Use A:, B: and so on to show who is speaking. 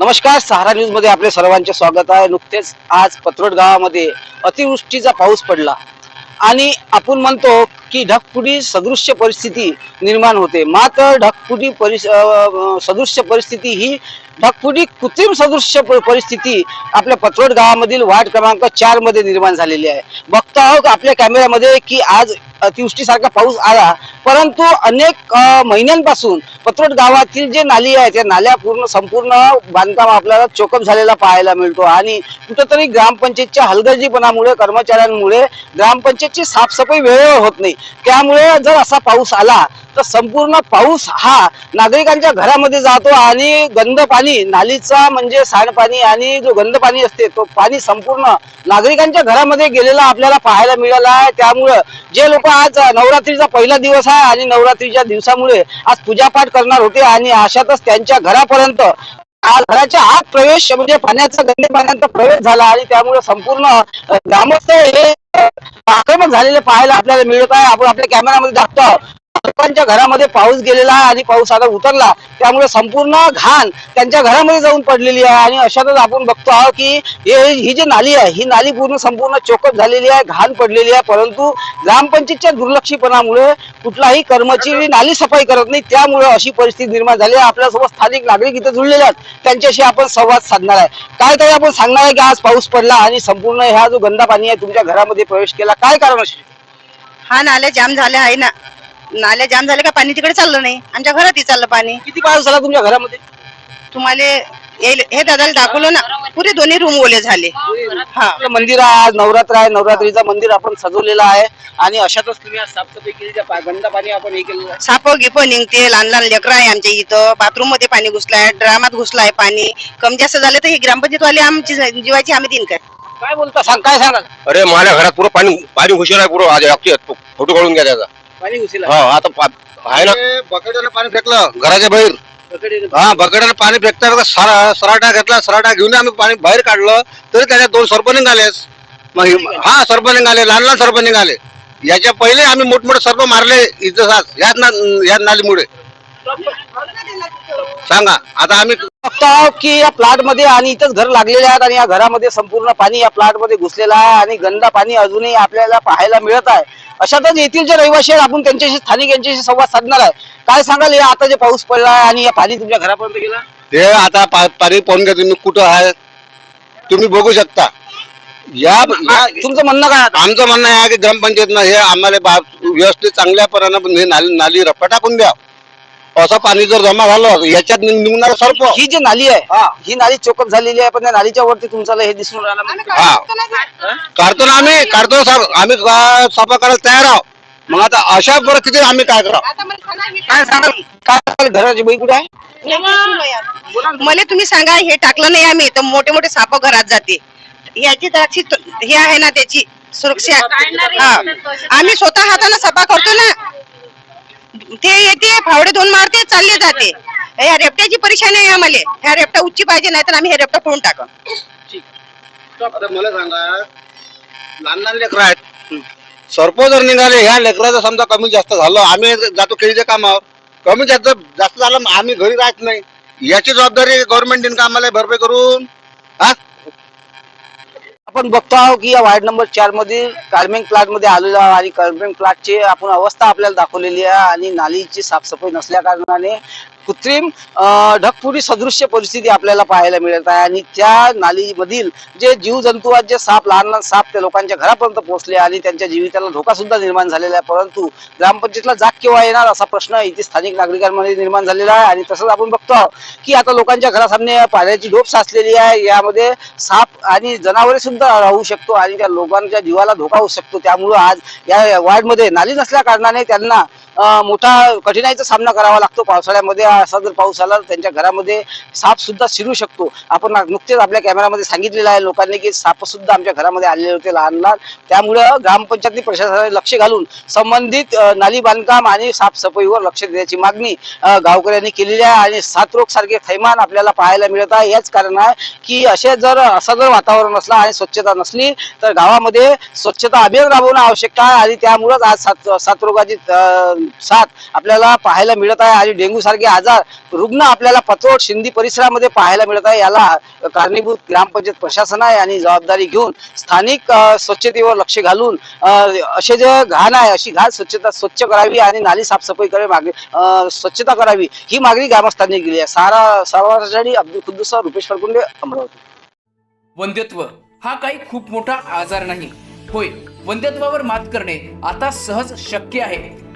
A: नमस्कार सहारा न्यूजमध्ये आपले सर्वांचे स्वागत आहे. नुकतेच आज पत्रोड गावामध्ये अतिवृष्टीचा पाऊस पडला. आणि आपण म्हणतो की ढगफुटी सदृश्य परिस्थिती निर्माण होते. मात्र ढगफुटी परि सदृश्य परिस्थिती ही ढगफुटी कृत्रिम सदृश्य परिस्थिती आपल्या पत्रोड गावामधील वार्ड क्रमांक चारमध्ये निर्माण झालेली आहे. बघतो आहोत आपल्या कॅमेऱ्यामध्ये की आज अतिवृष्टीसारखा पाऊस आला परंतु अनेक महिन्यांपासून पत्रोट गावातील जे नाली आहे त्या नाल्या पूर्ण संपूर्ण बांधकाम आपल्याला चोकअप झालेला पाहायला मिळतो. आणि कुठंतरी ग्रामपंचायतच्या हलगर्जीपणामुळे कर्मचाऱ्यांमुळे ग्रामपंचायतची साफसफाई वेळेवर होत नाही. त्यामुळे जर असा पाऊस आला तर संपूर्ण पाऊस हा नागरिकांच्या घरामध्ये जातो आणि गंद पाणी नालीचा म्हणजे सांडपाणी आणि जो गंद पाणी असते तो पाणी संपूर्ण नागरिकांच्या घरामध्ये गेलेला आपल्याला पाहायला मिळाला आहे. त्यामुळं जे लोक आज नवरात्रीचा पहिला दिवस आहे आणि नवरात्रीच्या दिवसामुळे आज पूजापाठ करणार होते आणि अशातच त्यांच्या घरापर्यंत घराच्या आत प्रवेश म्हणजे पाण्याचा गंदे पाण्याचा प्रवेश झाला आणि त्यामुळे संपूर्ण ग्रामस्थ हे आक्रमक झालेले पाहायला आपल्याला मिळत आहे. आपण आपल्या कॅमेरामध्ये दाखतो लोकांच्या घरामध्ये पाऊस गेलेला आहे आणि पाऊस आता उतरला त्यामुळे संपूर्ण घाण त्यांच्या घरामध्ये जाऊन पडलेली आहे. आणि अशातच आपण बघतो आहोत की हे ही जी नाली आहे ही नाली पूर्ण संपूर्ण चोकअप झालेली आहे घाण पडलेली आहे. परंतु ग्रामपंचायतच्या दुर्लक्षीपणामुळे कुठलाही कर्मचारी नाली सफाई करत नाही. त्यामुळे अशी परिस्थिती निर्माण झाली आहे. आपल्यासोबत स्थानिक नागरिक इथे जुळलेले आहेत. त्यांच्याशी आपण संवाद साधणार आहे. काय तरी आपण सांगणार आहे की आज पाऊस पडला आणि संपूर्ण ह्या जो गंदा पाणी आहे तुमच्या घरामध्ये प्रवेश केला. काय कारण असेल
B: हा नाल्या जाम झाल्या आहे ना. नाल्या जाम झाल्या का? पाणी तिकडे चाललं नाही. आमच्या घरातही चाललं पाणी.
A: किती पाऊस झाला तुमच्या घरामध्ये?
B: तुम्हाला येईल- हे दादाला दाखवलं ना पुरे दोन्ही रूम ओले झाले. हा.
A: आपलं मंदिर आहे आज नवरात्र आहे. नवरात्रीचं मंदिर आपण सजवलेलं आहे. आणि अशातच तुम्ही आज साफसफाई केली त्या पा- गंदा पाणी आपण हे केलेलं आहे.
B: साप गिप निघते लहान लहान लेकरं आहे आमच्या इथं. बाथरूममध्ये पाणी घुसलाय ड्रामात घुसलाय पाणी. कमी जास्त झालं तर हे ग्रामपंचायतवाले आमची जीवाची आम्ही देईन काय
A: काय बोलता? सांग काय सांगाल?
C: अरे माझ्या घरात पुरं पाणी पाणी घुसेल आहे पुरं. आज फोटो काढून घ्या त्याचा.
A: पाणी घुसेल
C: हो आता पा- आहे ना बकेटाने पाणी फेकलं घराच्या बाहेर. हा बकेटाने पाणी फेकता सरा सराटा घेतला सराटा घेऊन आम्ही पाणी बाहेर काढलं तरी त्याच्यात दोन सर्प निघालेस मग हे- हा सर्प निघाले लहान लहान सर्प निघाले. याच्या पहिले आम्ही मोठमोठे सर्प मारले इतिहास याच ना या नालीमुळे. सांगा आता आम्ही
A: बघतो आहोत की या प्लॉटमध्ये आणि इथंच घर लागलेले आहेत आणि या घरामध्ये संपूर्ण पाणी या प्लॉटमध्ये घुसलेलं आहे आणि गंदा पाणी अजूनही आपल्याला पाहायला मिळत आहे. अशातच येथील जे रहिवासी आहेत आपण त्यांच्याशी स्थानिक यांच्याशी संवाद साधणार आहे. काय सांगाल? हे आता जे पाऊस पडला आहे आणि या पाणी तुमच्या घरापर्यंत गेला?
C: ते आता पा- पाणी पाहून घ्या तुम्ही कुठं आहे? तुम्ही बघू शकता. या या-
A: तुमचं म्हणणं काय आता?
C: आमचं म्हणणं आहे की ग्रामपंचायतनं हे आम्हाला बा- व्यवस्थित चांगल्या परानं हे नाली नाली रप्पा टाकून द्या असं पाणी जर जमा झालं याच्यात निघणार सर्प.
A: ही जी नाली आहे ही. नाली चोकअप झालेली आहे पण त्या नालीच्या वरती तुमचं हे दिसून राहिलं म्हणजे
C: हा. काढतो ना आम्ही काढतो साहेब. आम्ही साफा करायला तयार आहोत. मग आता अशा परिस्थितीत आम्ही काय करावं?
A: काय सांगाल काय घराची बाई कुठे आहे?
B: मला तुम्ही सांगा हे टाकलं नाही आम्ही तर मोठे मोठे साप घरात जाते. याची द्राक्षी हे आहे ना त्याची सुरक्षा हा. आम्ही स्वतः हाताने सफा करतो ना. ते येते फावडे दोन मारते चालले जाते. या रेपट्याची परेशानी आहे आम्हाला. ह्या रेपटा उच्ची पाहिजे नाही तर आम्ही हे रेपटा फोडून टाकू.
C: आता मला सांगा लहान लहान लेकरं आहेत. सर्प जर निघाले ह्या लेकराचं समजा कमी जास्त झालं आम्ही जातो केळीच्या कामावर. कमी जास्त जास्त झालं आम्ही घरी राहत नाही. याची जबाबदारी गव्हर्नमेंट देईन का आम्हाला भरपाई करून हा
A: आपण बघतो आहोत की या वार्ड नंबर चार मधील कार्मिंग प्लॉटमध्ये आलेलो आहोत आणि कार्मिंग प्लॉटची आपण अवस्था आपल्याला दाखवलेली आहे आणि नालीची साफसफाई नसल्या कारणाने कृत्रिम अं, ढगफुटी सदृश्य परिस्थिती आपल्याला पाहायला मिळत आहे. आणि त्या नालीमधील जे जीवजंतू आहेत जे साप लहान लहान साप त्या लोकांच्या घरापर्यंत पोहोचले आणि त्यांच्या जीविताला धोका सुद्धा निर्माण झालेला आहे. परंतु ग्रामपंचायतला जाग केव्हा येणार असा प्रश्न इथे स्थानिक नागरिकांमध्ये निर्माण झालेला आहे. आणि तसंच आपण बघतो आहोत की आता लोकांच्या घरासामने पाण्याची डोप साचलेली आहे. यामध्ये साप आणि जनावरे सुद्धा राहू शकतो आणि त्या लोकांच्या जीवाला धोका होऊ शकतो. त्यामुळं आज या वार्डमध्ये नाली नसल्या कारणाने त्यांना मोठा कठीणाईचा सामना करावा लागतो. पावसाळ्यामध्ये असा जर पाऊस आला तर त्यांच्या घरामध्ये साप सुद्धा शिरू शकतो. आपण नुकतेच आपल्या कॅमेरामध्ये सांगितलेलं आहे लोकांनी की साप सुद्धा आमच्या घरामध्ये आलेले होते लहान लहान. त्यामुळं ग्रामपंचायती प्रशासनाने लक्ष घालून संबंधित नाली बांधकाम आणि साफसफाईवर लक्ष देण्याची मागणी गावकऱ्यांनी केलेली आहे आणि साथरोग सारखे थैमान आपल्याला पाहायला मिळत आहे. याच कारण आहे की असे जर असं जर वातावरण असला आणि स्वच्छता नसली तर गावामध्ये स्वच्छता अभियान राबवणं आवश्यक आहे आणि त्यामुळेच आज सात सात रोगाची साथ आपल्याला पाहायला मिळत आहे. आणि डेंग्यू सारखे आजार रुग्ण आपल्याला पत्रोड शिंदी परिसरामध्ये पाहायला मिळत आहे. याला कारणीभूत ग्रामपंचायत प्रशासन आहे आणि जबाबदारी घेऊन स्थानिक स्वच्छतेवर लक्ष घालून असे जे घाण आहे अशी घाण स्वच्छता स्वच्छ करावी आणि नाली साफसफाई करावी मागणी स्वच्छता करावी ही मागणी ग्रामस्थांनी केली आहे. सारा सर्वांसाठी अब्दुल खुद्दूसह रुपेश फरकुंडे अमरावती.
D: वंध्यत्व हा काही खूप मोठा आजार नाही. होय वंध्यत्वावर मात करणे आता सहज शक्य आहे.